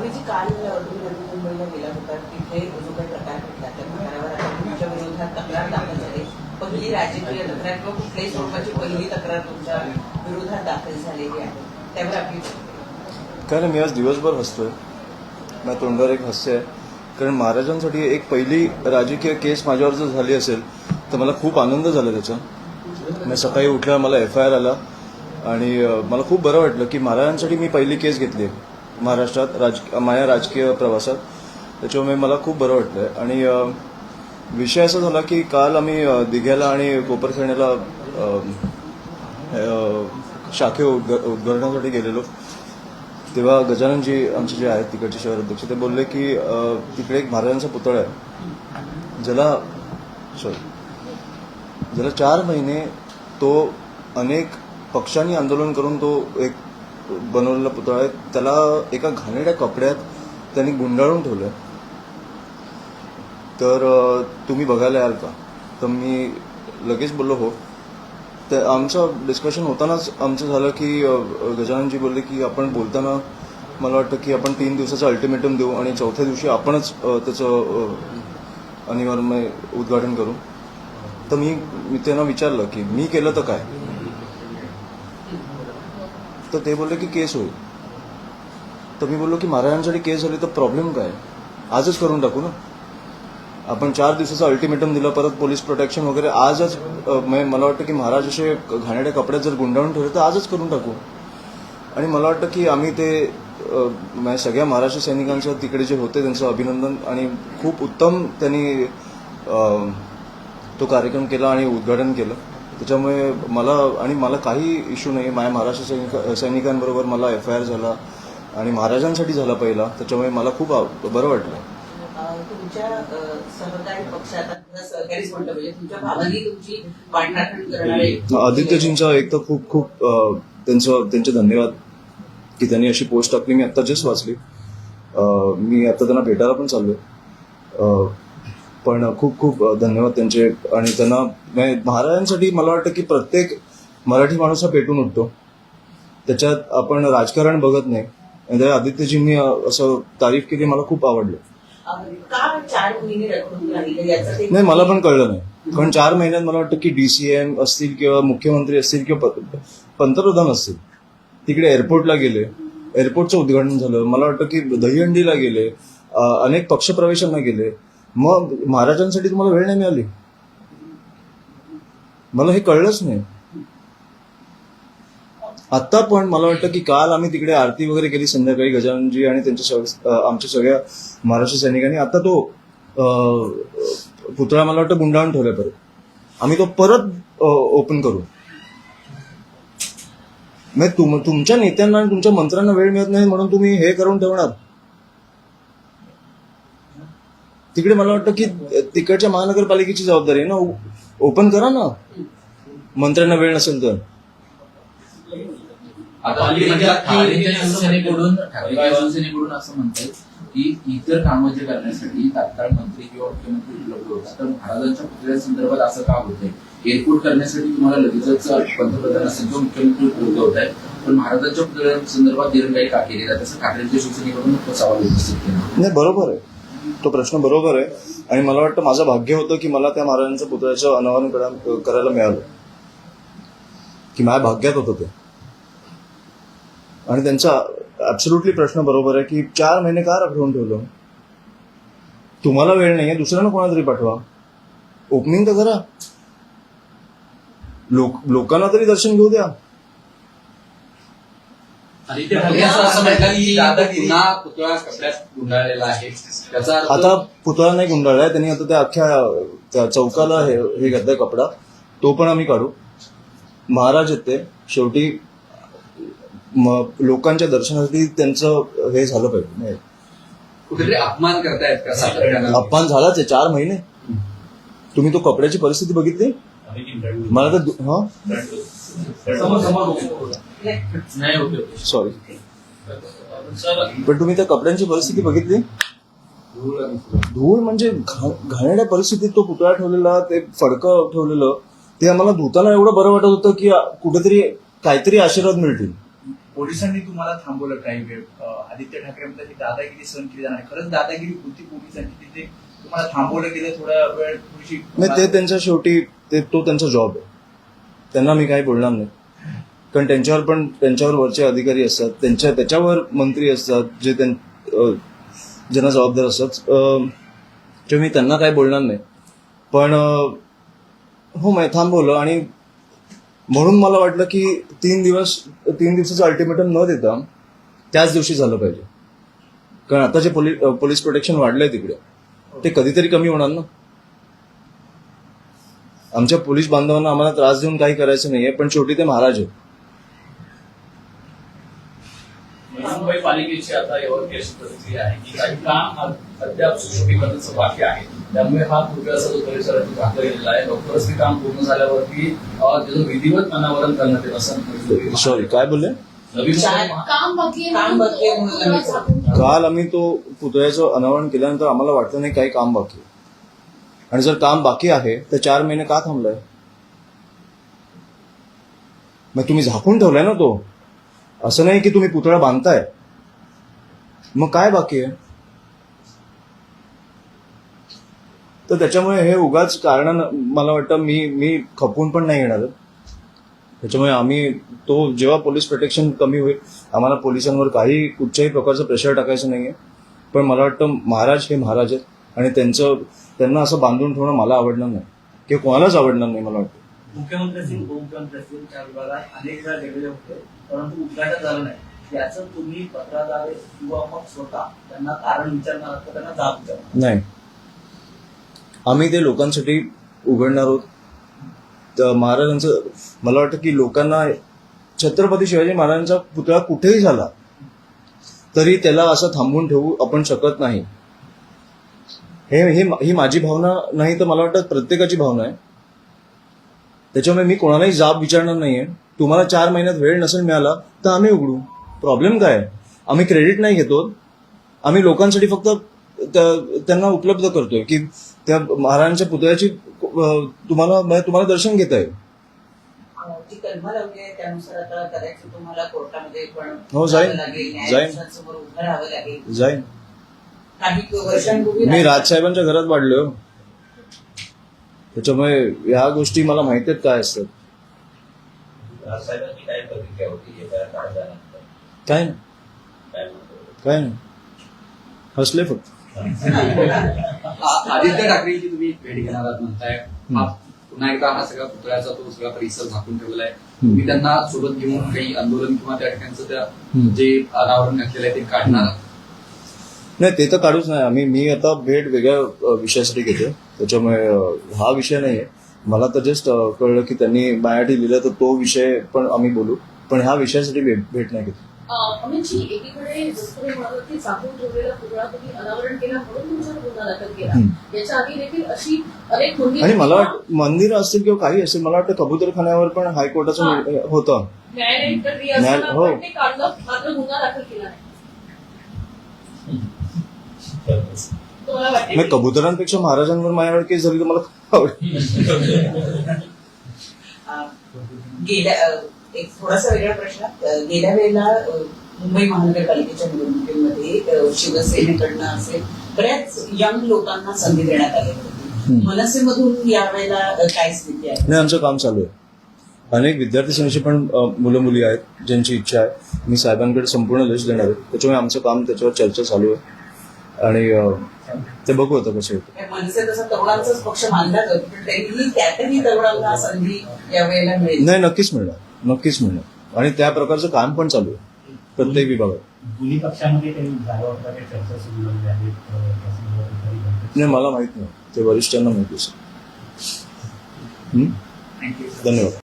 आम्ही जी काल तुम्ही नवी मुंबईला गेला होता तिथे जो काही प्रकार घडला त्या प्रकारावर आता तुमच्या विरोधात तक्रार दाखल झाली. पहिली राजकीय तक्रार किंवा कुठल्याही स्वरूपाची पहिली तक्रार तुमच्या विरोधात दाखल झालेली आहे त्यावर आपली कारण मी आज दिवसभर हसतोय. माझ्या तोंडावर एक हास्य आहे. कारण महाराजांसाठी एक पहिली राजकीय केस माझ्यावर जर झाली असेल तर मला खूप आनंद झाला त्याचा. मी सकाळी उठल्यावर मला एफ आय आर आला आणि मला खूप बरं वाटलं की महाराजांसाठी मी पहिली केस घेतली आहे. महाराष्ट्रात राज माझ्या राजकीय प्रवासात त्याच्यामुळे मला खूप बरं वाटलं आणि विषय असा झाला की काल आम्ही दिघ्याला आणि कोपरखेण्याला शाखे उद्घ- उद्घाटनासाठी गेलेलो. तेव्हा गजाननजी आमचे जे आहेत तिकडचे शहर अध्यक्ष ते बोलले की तिकडे एक महाराजांचा पुतळा आहे. ज्याला सॉरी ज्याला चार महिने तो अनेक पक्षांनी आंदोलन करून तो एक बनवलेला पुतळा आहे. त्याला एका घाणेरड्या कपड्यात त्यांनी गुंडाळून ठेवलं तर तुम्ही बघायला याल का? तर मी लगेच बोललो हो. तर आमचं डिस्कशन होतानाच आमचं झालं की गजाननजी बोलले की आपण बोलताना मला वाटतं की आपण तीन दिवसाचं अल्टिमेटम देऊ आणि चौथ्या दिवशी आपणच त्याचं अनिवार्य उद्घाटन करू. तर मी मी त्यांना विचारलं की मी केलं तर काय? तर ते बोलले की केस होईल. तर मी बोललो की महाराजांसाठी केस झाली तर प्रॉब्लेम काय? आजच करून टाकू ना. आपण चार दिवसाचं अल्टिमेटम दिलं परत पोलीस प्रोटेक्शन वगैरे आजच म्हणजे मला वाटतं की महाराज असे घाणेड्या कपड्यात जर गुंडाळून ठेवले तर आजच करून टाकू. आणि मला वाटतं की आम्ही ते सगळ्या महाराष्ट्र सैनिकांचं तिकडे जे होते त्यांचं अभिनंदन आणि खूप उत्तम त्यांनी तो कार्यक्रम केला आणि उद्घाटन केलं. त्याच्यामुळे मला आणि मला काही इश्यू नाही. माझ्या महाराष्ट्र सैनिक सैनिकांबरोबर मला एफ आय आर झाला आणि महाराजांसाठी झाला पहिला. त्याच्यामुळे मला खूप बरं वाटलं. तुमच्या सहकारी पक्षात आदित्यजींचा एक तर खूप खूप त्यांचं त्यांचे धन्यवाद की त्यांनी अशी पोस्ट टाकली. मी आता जस्ट वाचली. मी आता त्यांना भेटायला पण चाललोय. पण खूप खूप धन्यवाद त्यांचे. आणि त्यांना महाराजांसाठी मला वाटतं की प्रत्येक मराठी माणूस हा पेटून उठतो. त्याच्यात आपण राजकारण बघत नाही. आणि त्या आदित्यजींनी असं तारीफ केली मला खूप आवडलं. नाही मला पण कळलं नाही. कारण चार महिन्यात मला वाटतं की डीसीएम असतील किंवा मुख्यमंत्री असतील किंवा पंतप्रधान असतील. तिकडे एअरपोर्टला गेले. एअरपोर्टचं उद्घाटन झालं. मला वाटतं की दहीहंडीला गेले. अनेक पक्षप्रवेशांना गेले. मग महाराजांसाठी तुम्हाला वेळ नाही मिळाली. मला हे कळलंच नाही. आत्ता पण मला वाटतं की काल आम्ही तिकडे आरती वगैरे केली संध्याकाळी गजाननजी आणि त्यांच्या आमच्या सगळ्या महाराष्ट्र सैनिकांनी. आता तो पुतळा मला वाटतं गुंडाळून ठेवला परत. आम्ही तो परत ओपन करू. म्हणजे तुम तुमच्या नेत्यांना आणि तुमच्या मंत्र्यांना वेळ मिळत नाही म्हणून तुम्ही हे करून ठेवणार. तिकडे मला वाटतं की तिकडच्या महानगरपालिकेची जबाबदारी आहे ना? ओपन करा ना. मंत्र्यांना वेळ नसेल तर. ठाकरेंच्या शिवसेनेकडून शिवसेनेकडून असं म्हणतात की इतर कामं जे करण्यासाठी तात्काळ मंत्री किंवा मुख्यमंत्री उपलब्ध होतात. तर महाराजांच्या पुतळ्यासंदर्भात असं का होतंय? एअरपोर्ट करण्यासाठी तुम्हाला लगेचच पंतप्रधान असेल किंवा मुख्यमंत्री उपलब्ध होत आहे पण महाराजांच्या पुतळ्यासंदर्भात दिरंगाई का केली जाते असं ठाकरेंच्या शिवसेनेकडून सवाल उपस्थित केला. नाही बरोबर आहे. तो प्रश्न बरोबर आहे. आणि मला वाटतं माझं भाग्य होतं की मला त्या महाराजांच्या पुतळ्याचं अनावरण करायला मिळालं. की माझ्या भाग्यात होतं ते. आणि त्यांचा ऍब्सोल्युटली प्रश्न बरोबर आहे की चार महिने का रखडून ठेवलं? तुम्हाला वेळ नाहीये दुसऱ्यांना कोणा तरी पाठवा. ओपनिंग तर करा. लोक लोकांना तरी दर्शन घेऊ द्या. आदित्य ठाकरे असं असं म्हणतात की पुन्हा पुतळा कपड्यात गुंडाळलेला आहे. त्याचा अर्थ आता पुतळा नाही गुंडाळलाय त्यांनी आता त्या अख्ख्या त्या चौकाला हे हे घातलाय कपडा. तो पण आम्ही काढू. महाराज आहेत ते शेवटी म- लोकांच्या दर्शनासाठी त्यांचं हे झालं पाहिजे नाही. कुठेतरी अपमान करतायत का सातत्यानं? अपमान झालाच आहे चार महिने. तुम्ही तो कपड्याची परिस्थिती बघितली? मला तर दु- हा? नाही सॉरी पण तुम्ही त्या कपड्यांची परिस्थिती बघितली? धूळ म्हणजे घा- घाणेरड्या परिस्थितीत तो पुतळा ठेवलेला ते फडकं ठेवलेलं ते आम्हाला धुताना एवढं बरं वाटत होतं की कुठेतरी काहीतरी आशीर्वाद मिळतील. पोलिसांनी तुम्हाला थांबवलं काही वेळ. आदित्य ठाकरे म्हणतात की दादागिरी सहन केली जाणार खरंच दादागिरी होती पोलिसांची तिथे तुम्हाला थांबवलं गेलं थोडा वेळ थोडीशी नाही ते त्यांच्या शेवटी ते तो त्यांचा जॉब आहे. त्यांना मी काही बोलणार नाही. कारण त्यांच्यावर पण त्यांच्यावर वरचे अधिकारी असतात त्यांच्या त्याच्यावर मंत्री असतात जे त्यां ज्यांना जबाबदार असतात. अं, ते मी त्यांना काही बोलणार नाही. पण हो मी थांबवलं आणि म्हणून मला वाटलं की तीन दिवस तीन दिवसाचं अल्टिमेटम न देता त्याच दिवशी झालं पाहिजे. कारण आता जे पोलीस पोलीस प्रोटेक्शन वाढलंय तिकडे ते कधीतरी कमी होणार ना? आमच्या पोलीस बांधवांना आम्हाला त्रास देऊन काही करायचं नाहीये पण शेवटी ते महाराज आहेत. मुंबई पालिकेची आता यावर अशी प्रतिक्रिया आहे की काही काम हा अद्याप सुशोभीकरणाचं बाकी आहे. त्यामुळे हा पूर्वीचा जो परिसरातून घातला गेलेला आहे. लवकरच ते काम पूर्ण झाल्यावरती त्याचं विधिवत अनावरण करण्यात येईल असं सॉरी काय बोलले? आहे आहे. काल आम्ही तो पुतळ्याचं अनावरण केल्यानंतर आम्हाला वाटलं नाही काही काम बाकी आहे. आणि जर काम बाकी आहे तर चार महिने का थांबलाय? मग तुम्ही झाकून ठेवलाय ना तो? असं नाही की तुम्ही पुतळा बांधताय. मग काय बाकी आहे? तर त्याच्यामुळे हे उगाच कारण मला वाटतं मी मी खपून पण नाही येणार. त्याच्यामुळे आम्ही तो जेव्हा पोलीस प्रोटेक्शन कमी होईल आम्हाला पोलिसांवर काही कुठच्याही प्रकारचं प्रेशर टाकायचं नाही आहे पण मला वाटतं महाराज हे महाराज आहेत. आणि त्यांचं त्यांना असं बांधून ठेवणं मला आवडणार नाही. किंवा कोणालाच आवडणार नाही मला वाटतं. मुख्यमंत्री असतील उपमुख्यमंत्री असतील त्या विभागात अनेक वेळा गेलेले होते परंतु उद्घाटन झालं नाही. याचं तुम्ही पत्राद्वारे किंवा मग स्वतः त्यांना कारण विचारणार आहात का? त्यांना जाब विचारणार नाही. आम्ही ते लोकांसाठी उघडणार आहोत. तर महाराजांचं मला वाटतं की लोकांना छत्रपती शिवाजी महाराजांचा पुतळा कुठेही झाला तरी त्याला असं थांबून ठेवू आपण शकत नाही. हे हे ही माझी भावना नाही तर मला वाटतं प्रत्येकाची भावना आहे. त्याच्यामुळे मी कोणालाही जाब विचारणार नाहीये तुम्हाला चार महिन्यात वेळ नसेल मिळाला तर आम्ही उघडू प्रॉब्लेम काय आहे? आम्ही क्रेडिट नाही घेतो आम्ही लोकांसाठी फक्त त्या- त्यांना उपलब्ध करतोय की त्या महाराजांच्या पुतळ्याची तुम्हाला म्हणजे तुम्हाला दर्शन घेता येईल आहे हो, जाईन. जाईन. मी राजसाहेबांच्या घरात वाढलोय. त्याच्यामुळे ह्या गोष्टी मला माहिती आहेत काय असतात. काय काळानंतर काय? नाही. हसले फक्त. आ- आदित्य ठाकरेंची तुम्ही भेट घेणार आहात म्हणताय. हा पुन्हा एकदा हा सगळा पुतळ्याचा तो सगळा परिसर झाकून ठेवलाय. तुम्ही त्यांना सोबत घेऊन काही आंदोलन किंवा त्या ठिकाणचं त्या. जे अनावरण घातलेलं आहे ते काढणार? नाही ते तर काढूच नाही. आम्ही मी आता भेट वेगळ्या विषयासाठी घेतोय. त्याच्यामुळे हा विषय नाहीये. मला तर जस्ट कळलं की त्यांनी बायाटी लिहिलं तर तो विषय पण आम्ही बोलू. पण ह्या विषयासाठी भेट भेट नाही घेतली. आणि मला मंदिर असतील किंवा काही असेल मला वाटतं कबुतरखान्यावर पण हायकोर्टाचं हा. निर्णय होतं. हो. गुन्हा दाखल केला नाही कबुतरांपेक्षा महाराजांवर माझ्यावर केस झाली तर मला आवडेल. गेल्या एक थोडासा वेगळा प्रश्न. गेल्या वेळेला मुंबई महानगरपालिकेच्या निवडणुकीमध्ये शिवसेनेकडनं असेल बऱ्याच यंग लोकांना संधी देण्यात आली होती. मनसेमधून यावेळेला काय स्थिती आहे? नाही आमचं काम चालू आहे. अनेक विद्यार्थी सेनेची पण मुलं मुली आहेत ज्यांची इच्छा आहे. मी साहेबांकडे संपूर्ण लिस्ट देणार आहे. त्याच्यामुळे आमचं काम त्याच्यावर चर्चा चालू आहे. आणि ते बघू आता कसं होतं. मनसे तसा तरुणांचाच पक्ष मानला जातो पण तरीही त्यातही तरुणांना संधी यावेळेला मिळेल. नाही नक्कीच मिळणार. नक्कीच मिळणार. आणि त्या प्रकारचं काम पण चालू आहे प्रत्येक विभागात. दोन्ही पक्षामध्ये चर्चा सुरू झाली नाही मला माहीत नाही. ते वरिष्ठांना माहिती असेल? थँक्यू धन्यवाद.